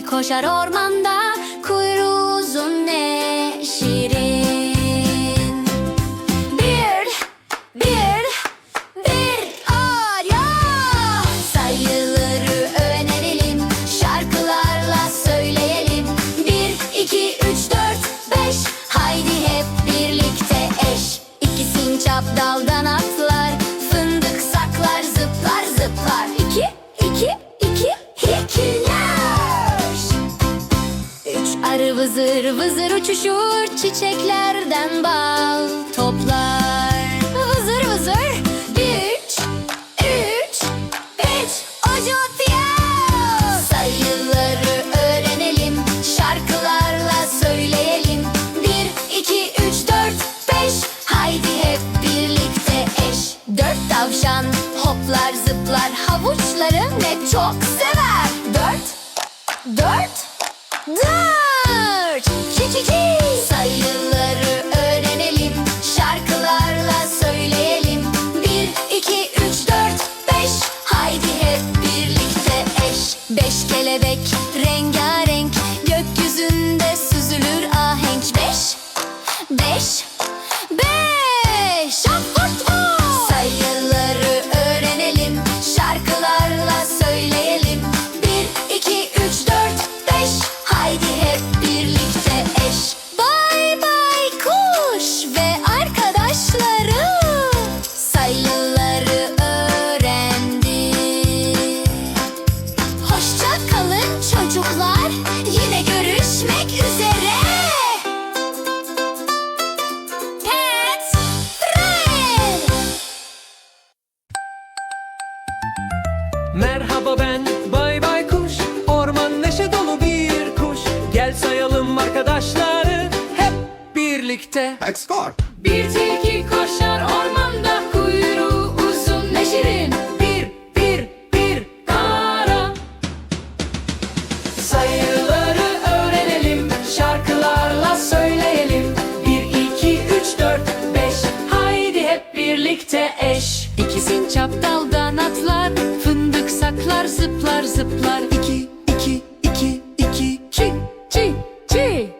koşar ormanda Kuyruğu uzun ne vızır vızır uçuşur Çiçeklerden bal toplar beş, Merhaba ben Bay Bay Kuş. Orman neşe dolu bir kuş. Gel sayalım arkadaşları Hep birlikte. Escort! Bir tilki koşar ormanda kuyruğu uzun ne şirin. Bir, bir, bir kara. Sayıları öğrenelim Şarkılarla söyleyelim. Bir, iki, üç, dört, beş. Haydi hep birlikte eş. İki sincap daldan atlar Saklar zıplar zıplar. İki, iki, iki, iki Çi çi çi.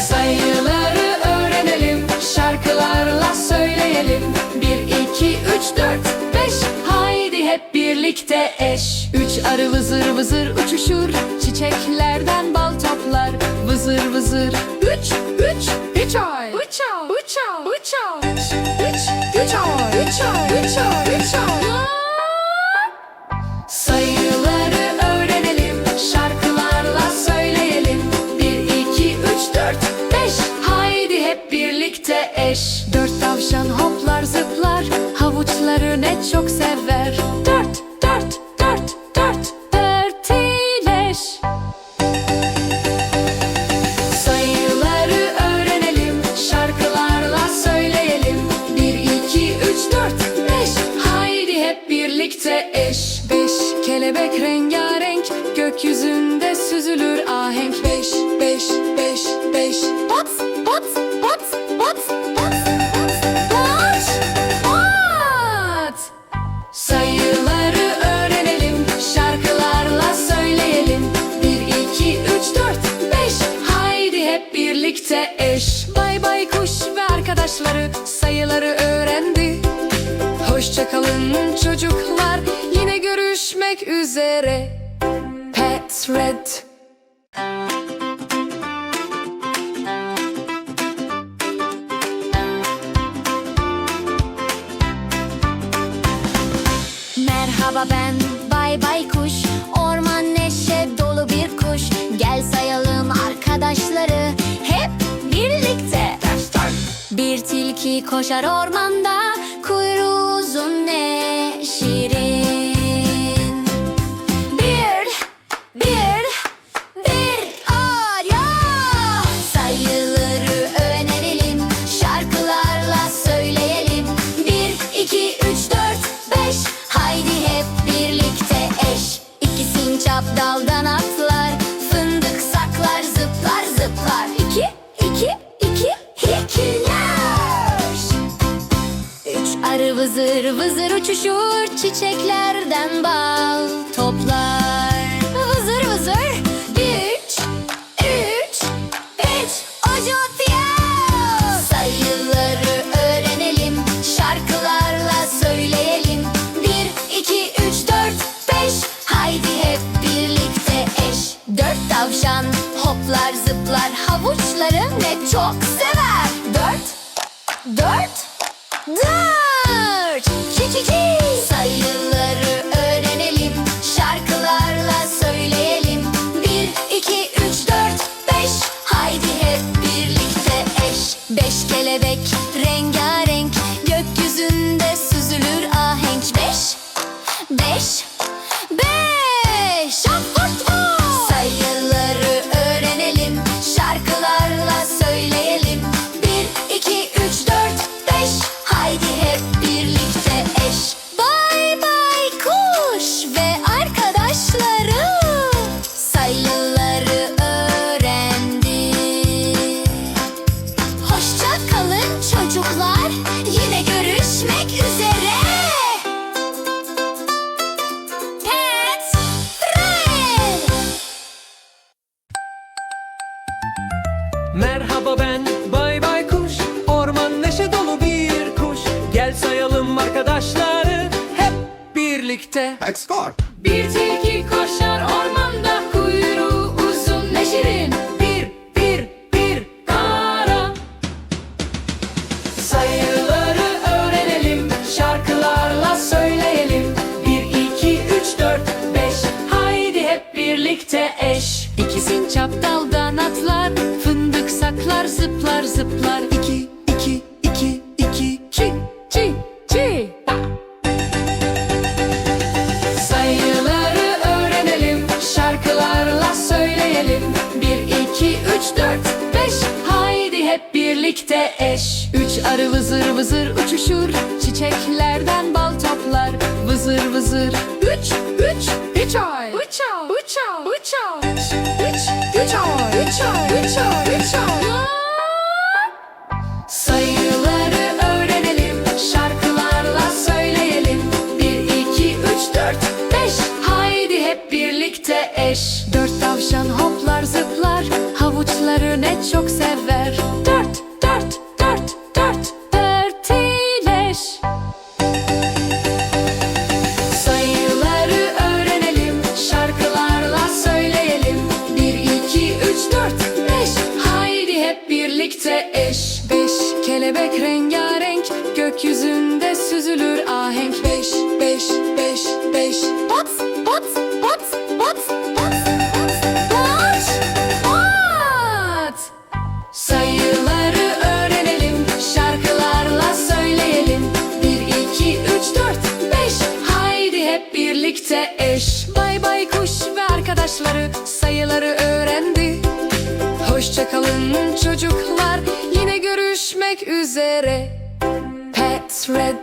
Sayıları öğrenelim Şarkılarla söyleyelim. Bir, iki, üç, dört, beş. Haydi hep birlikte eş. Üç arı vızır vızır uçuşur. Çiçeklerden bal toplar. Vızır vızır birlikte eş Dört tavşan hoplar zıplar Havuçları ne çok sever. Dört dört dört dört Dört iyileş Sayıları öğrenelim Şarkılarla söyleyelim. Bir, iki, üç, dört, beş. Haydi hep birlikte eş. Beş kelebek rengarenk Gökyüzünde süzülür ahenk. Beş beş beş beş. Pat pat pat pat Hoşça kalın çocuklar. Yine görüşmek üzere. Pet Red. Merhaba ben Bay Bay Kuş. Orman neşe dolu bir kuş. Gel sayalım arkadaşları. Hep birlikte. Bir tilki koşar ormanda Vızır vızır uçuşur çiçeklerden bal toplar. Vızır vızır. Merhaba ben Bay Bay Kuş. Orman neşe dolu bir kuş. Gel sayalım arkadaşları Hep birlikte. Escort! Bir tilki koşar ormanda kuyruğu uzun ne şirin. Bir, bir, bir Kara. Sayıları öğrenelim Şarkılarla söyleyelim. Bir, iki, üç, dört, beş. Haydi hep birlikte eş. İki sincap zıplar zıplar. İki, iki, iki, iki Çi, çi, çi. Sayıları öğrenelim Şarkılarla söyleyelim. Bir, iki, üç, dört, beş. Haydi hep birlikte eş. Üç arı vızır vızır uçuşur. Çiçeklerden bal toplar. Vızır vızır. Üç, üç, üç ay. Üç ay, üç ay, üç ay rengarenk Gökyüzünde süzülür ahenk. Beş, beş, beş, beş. Bot, bot, bot, bot, bot, bot, bot. Sayıları öğrenelim Şarkılarla söyleyelim. Bir, iki, üç, dört, beş. Haydi hep birlikte eş. Bay bay kuş ve arkadaşları sayıları öğrendi. Hoşça kalın çocuklar üzere. Pet Red